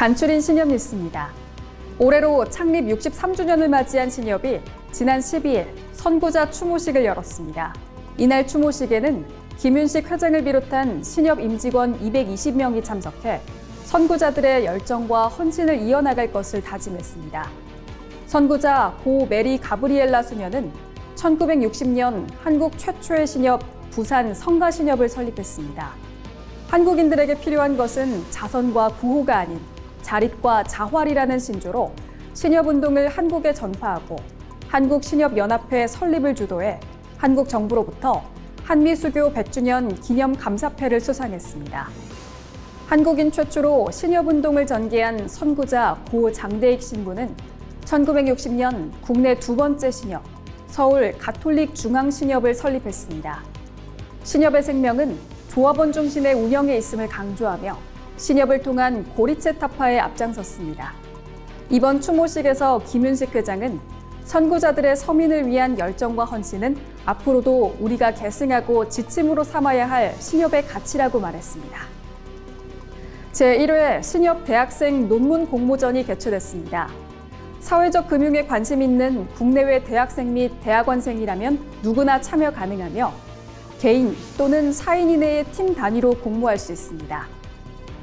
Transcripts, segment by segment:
간추린 신협 뉴스입니다. 올해로 창립 63주년을 맞이한 신협이 지난 12일 선구자 추모식을 열었습니다. 이날 추모식에는 김윤식 회장을 비롯한 신협 임직원 220명이 참석해 선구자들의 열정과 헌신을 이어나갈 것을 다짐했습니다. 선구자 고 메리 가브리엘라 수녀는 1960년 한국 최초의 신협 부산 성가신협을 설립했습니다. 한국인들에게 필요한 것은 자선과 구호가 아닌 자립과 자활이라는 신조로 신협운동을 한국에 전파하고 한국신협연합회 설립을 주도해 한국 정부로부터 한미수교 100주년 기념 감사패를 수상했습니다. 한국인 최초로 신협운동을 전개한 선구자 고 장대익 신부는 1960년 국내 두 번째 신협, 서울 가톨릭 중앙신협을 설립했습니다. 신협의 생명은 조합원 중심의 운영에 있음을 강조하며 신협을 통한 고리체 타파에 앞장섰습니다. 이번 추모식에서 김윤식 회장은 선구자들의 서민을 위한 열정과 헌신은 앞으로도 우리가 계승하고 지침으로 삼아야 할 신협의 가치라고 말했습니다. 제1회 신협 대학생 논문 공모전이 개최됐습니다. 사회적 금융에 관심 있는 국내외 대학생 및 대학원생이라면 누구나 참여 가능하며 개인 또는 4인 이내의 팀 단위로 공모할 수 있습니다.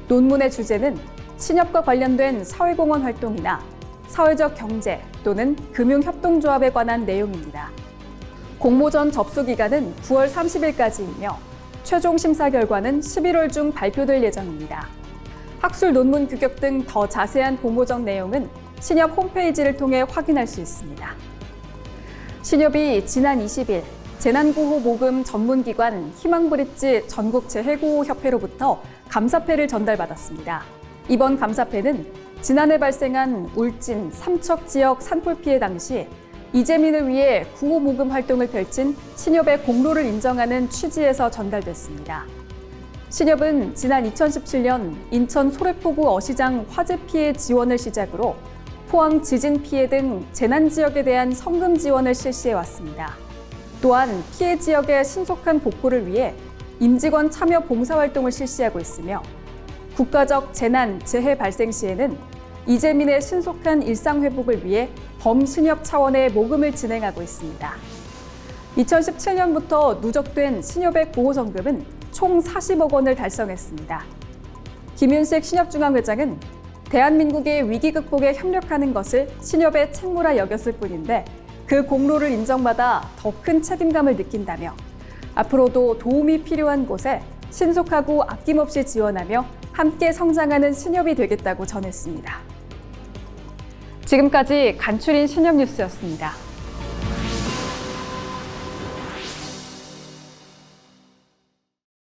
논문의 주제는 신협과 관련된 사회공헌 활동이나 사회적 경제 또는 금융협동조합에 관한 내용입니다. 공모전 접수 기간은 9월 30일까지이며 최종 심사 결과는 11월 중 발표될 예정입니다. 학술 논문 규격 등 더 자세한 공모전 내용은 신협 홈페이지를 통해 확인할 수 있습니다. 신협이 지난 20일 재난구호 모금 전문기관 희망브릿지 전국재해구호협회로부터 감사패를 전달받았습니다. 이번 감사패는 지난해 발생한 울진, 삼척 지역 산불 피해 당시 이재민을 위해 구호 모금 활동을 펼친 신협의 공로를 인정하는 취지에서 전달됐습니다. 신협은 지난 2017년 인천 소래포구 어시장 화재 피해 지원을 시작으로 포항 지진 피해 등 재난 지역에 대한 성금 지원을 실시해 왔습니다. 또한 피해 지역의 신속한 복구를 위해 임직원 참여 봉사활동을 실시하고 있으며 국가적 재난, 재해 발생 시에는 이재민의 신속한 일상 회복을 위해 범신협 차원의 모금을 진행하고 있습니다. 2017년부터 누적된 신협의 보호성금은 총 40억 원을 달성했습니다. 김윤식 신협중앙회장은 대한민국의 위기 극복에 협력하는 것을 신협의 책무라 여겼을 뿐인데 그 공로를 인정받아 더 큰 책임감을 느낀다며 앞으로도 도움이 필요한 곳에 신속하고 아낌없이 지원하며 함께 성장하는 신협이 되겠다고 전했습니다. 지금까지 간추린 신협 뉴스였습니다.